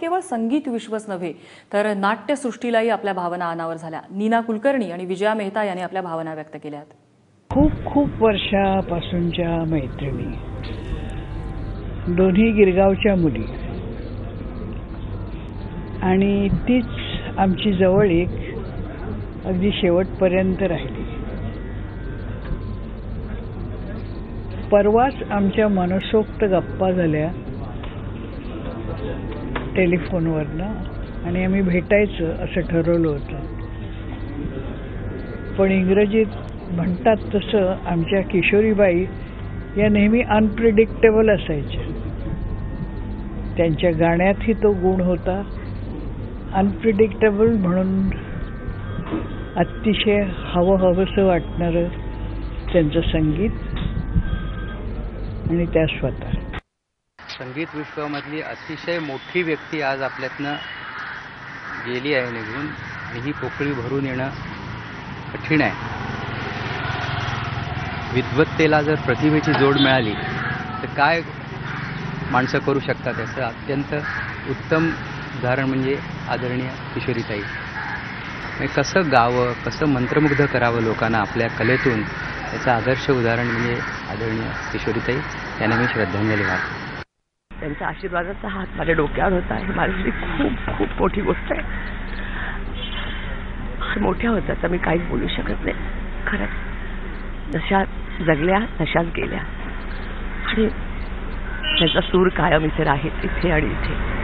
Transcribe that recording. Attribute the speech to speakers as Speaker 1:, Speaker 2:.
Speaker 1: केवळ संगीत विश्वच नव्हे तर नाट्यसृष्टीलाही आपल्या भावना अनावर झाल्या. नीना कुलकर्णी आणि विजया मेहता यांनी आपल्या भावना व्यक्त केल्या
Speaker 2: खूप खूप वर्षापासूनच्या मैत्रिणी दोन्ही गिरगावच्या मुली. आणि तीच आमची जवळ एक अगदी शेवटपर्यंत राहिली. परवाच आमच्या मनसोक्त गप्पा झाल्या. टेलिफोनवरनं आणि आम्ही भेटायचं असं ठरवलं होतं. पण इंग्रजीत म्हणतात तसं आमच्या किशोरीबाई या नेहमी अनप्रिडिक्टेबल असायच्या. त्यांच्या गाण्यातही तो गुण होता. अनप्रिडिक्टेबल म्हणून अतिशय हवं हवंसं वाटणारं त्यांचं संगीत आणि त्या स्वतः.
Speaker 3: संगीत विश्वामधली अतिशय मोठी व्यक्ती आज आपल्यातनं गेली आहे निघून. आणि ही पोकळी भरून येणं कठीण आहे. विद्वत्तेला जर प्रतिभेची जोड मिळाली तर काय माणसं करू शकतात याचं अत्यंत उत्तम उदाहरण म्हणजे आदरणीय किशोरीताई. म्हणजे कसं गावं कसं मंत्रमुग्ध करावं लोकांना आपल्या कलेतून याचं आदर्श उदाहरण म्हणजे आदरणीय किशोरीताई यांना मी श्रद्धांजली वाहतो.
Speaker 4: त्यांच्या आशीर्वादाचा हात माझ्या डोक्यावर होता. हे माझ्यासाठी खूप खूप मोठी गोष्ट आहे. मोठ्या होत्या तर मी काहीच बोलू शकत नाही. खरंच. जशा जगल्या तशाच गेल्या. आणि त्यांचा सूर कायम इथे राहील इथे आणि इथे.